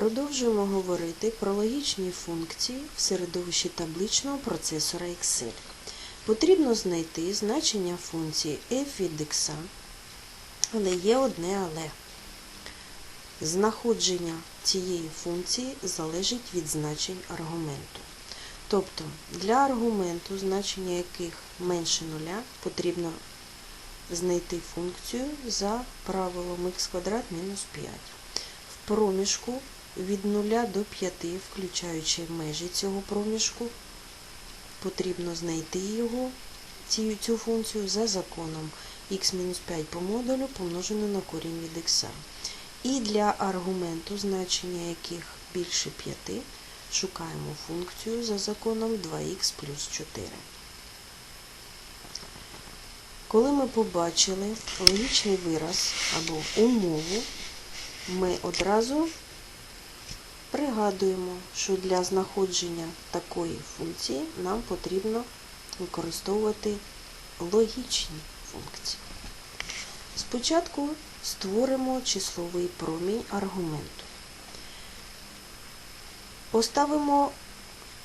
Продовжуємо говорити про логічні функції в середовищі табличного процесора Excel. Потрібно знайти значення функції f від x, але є одне але. Знаходження цієї функції залежить від значень аргументу. Тобто для аргументу, значення яких менше нуля, потрібно знайти функцію за правилом x квадрат мінус 5. В проміжку від 0 до 5, включаючи межі цього проміжку, потрібно знайти його, цю, цю функцію за законом x-5 по модулю помножено на корінь від x. І для аргументу, значення яких більше 5, шукаємо функцію за законом 2х плюс 4. Коли ми побачили логічний вираз або умову, ми одразу пригадуємо, що для знаходження такої функції нам потрібно використовувати логічні функції. Спочатку створимо числовий промінь аргументу. Поставимо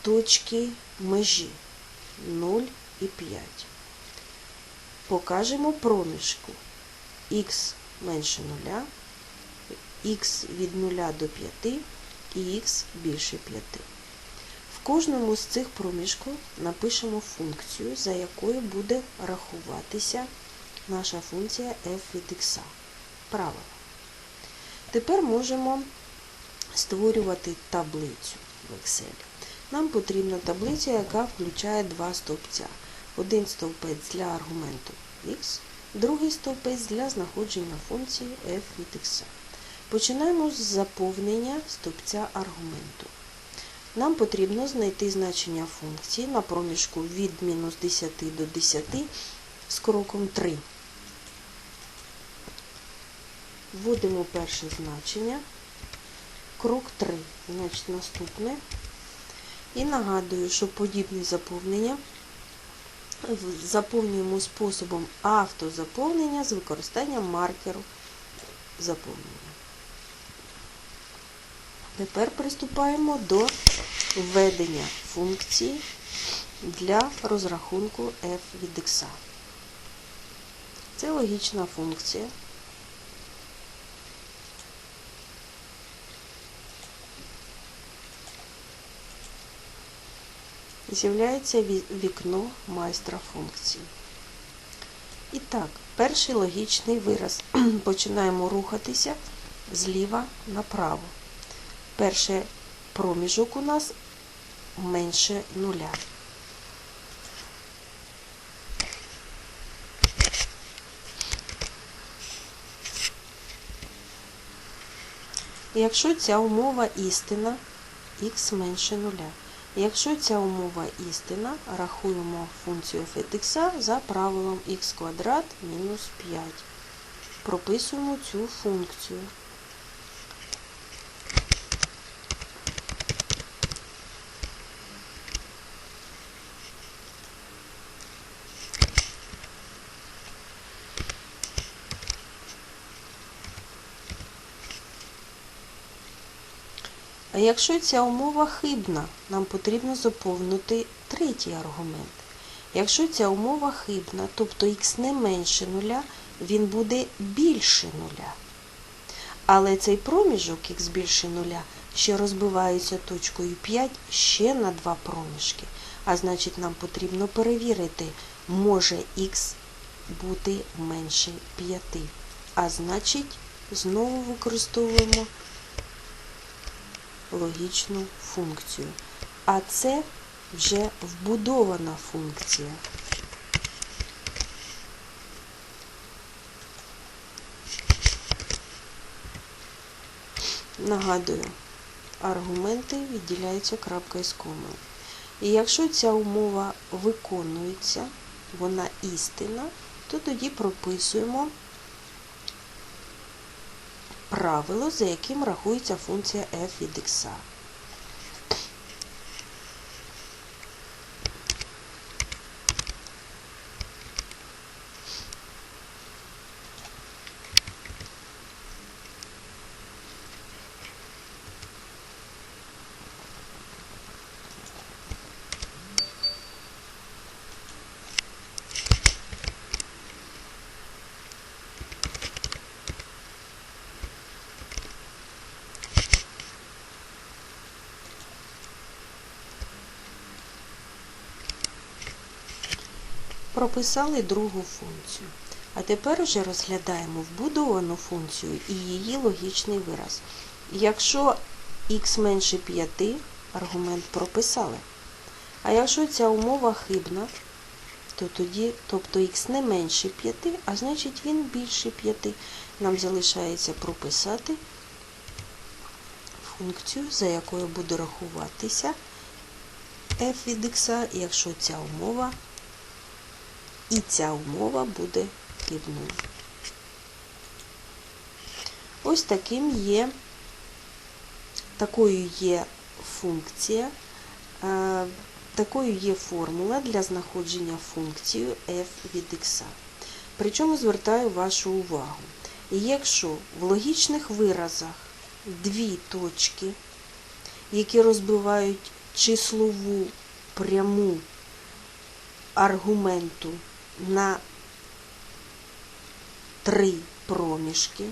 точки межі 0 і 5. Покажемо проміжку х менше 0, х від 0 до 5 і х більше 5. В кожному з цих проміжків напишемо функцію, за якою буде рахуватися наша функція f від x. Правило. Тепер можемо створювати таблицю в Excel. Нам потрібна таблиця, яка включає два стовпця. Один стовпець для аргументу x, другий стовпець для знаходження функції f від x. Починаємо з заповнення стовпця аргументу. Нам потрібно знайти значення функції на проміжку від мінус 10 до 10 з кроком 3. Вводимо перше значення. Крок 3, значить наступне. І нагадую, що подібне заповнення заповнюємо способом автозаповнення з використанням маркеру заповнення. Тепер приступаємо до введення функції для розрахунку f від x. Це логічна функція. З'являється вікно майстра функції. І так, перший логічний вираз. Починаємо рухатися зліва направо. Перший проміжок у нас менше нуля. Якщо ця умова істина, х менше нуля. Якщо ця умова істина, рахуємо функцію f за правилом х квадрат мінус 5. Прописуємо цю функцію. А якщо ця умова хибна, нам потрібно заповнити третій аргумент. Якщо ця умова хибна, тобто х не менше нуля, він буде більше нуля. Але цей проміжок х більше нуля ще розбивається точкою 5 ще на два проміжки. А значить, нам потрібно перевірити, може х бути менше 5. А значить, знову використовуємо логічну функцію. А це вже вбудована функція. Нагадую, аргументи відділяються крапкою з комою. І якщо ця умова виконується, вона істина, то тоді прописуємо правило, за яким рахується функція f від x. Прописали другу функцію. А тепер вже розглядаємо вбудовану функцію і її логічний вираз. Якщо х менше 5, аргумент прописали. А якщо ця умова хибна, то тоді, тобто х не менше 5, а значить він більше 5. Нам залишається прописати функцію, за якою буде рахуватися f від x, якщо ця умова і ця умова буде хибною. Ось таким є, такою є функція, е, такою є формула для знаходження функції f від x. Причому звертаю вашу увагу. Якщо в логічних виразах дві точки, які розбивають числову пряму аргументу на три проміжки,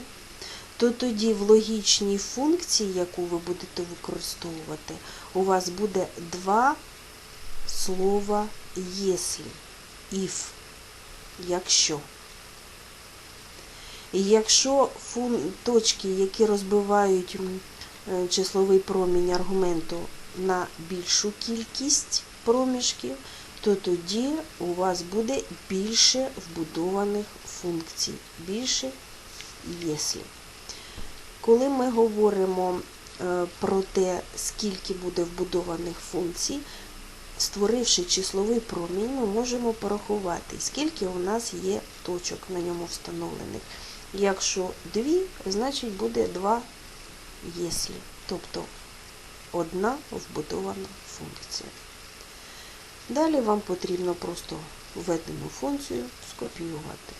то тоді в логічній функції, яку ви будете використовувати, у вас буде два слова «если», «if», якщо. І якщо точки, які розбивають е, числовий промінь аргументу на більшу кількість проміжків, то тоді у вас буде більше вбудованих функцій, більше «если». Коли ми говоримо е, про те, скільки буде вбудованих функцій, створивши числовий промінь, ми можемо порахувати, скільки у нас є точок на ньому встановлених. Якщо дві, значить буде два «если», тобто одна вбудована функція. Далі вам потрібно просто введену функцію скопіювати.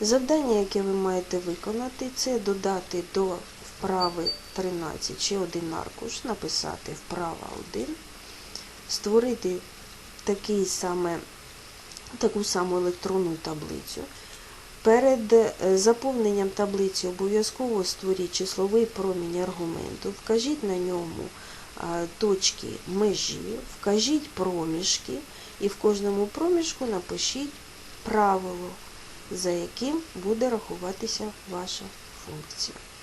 Завдання, яке ви маєте виконати, це додати до вправи 13 чи один аркуш, написати вправа 1, створити такий саме, таку саму електронну таблицю. Перед е, заповненням таблиці обов'язково створіть числовий промінь аргументу, вкажіть на ньому точки межі, вкажіть проміжки і в кожному проміжку напишіть правило, за яким буде рахуватися ваша функція.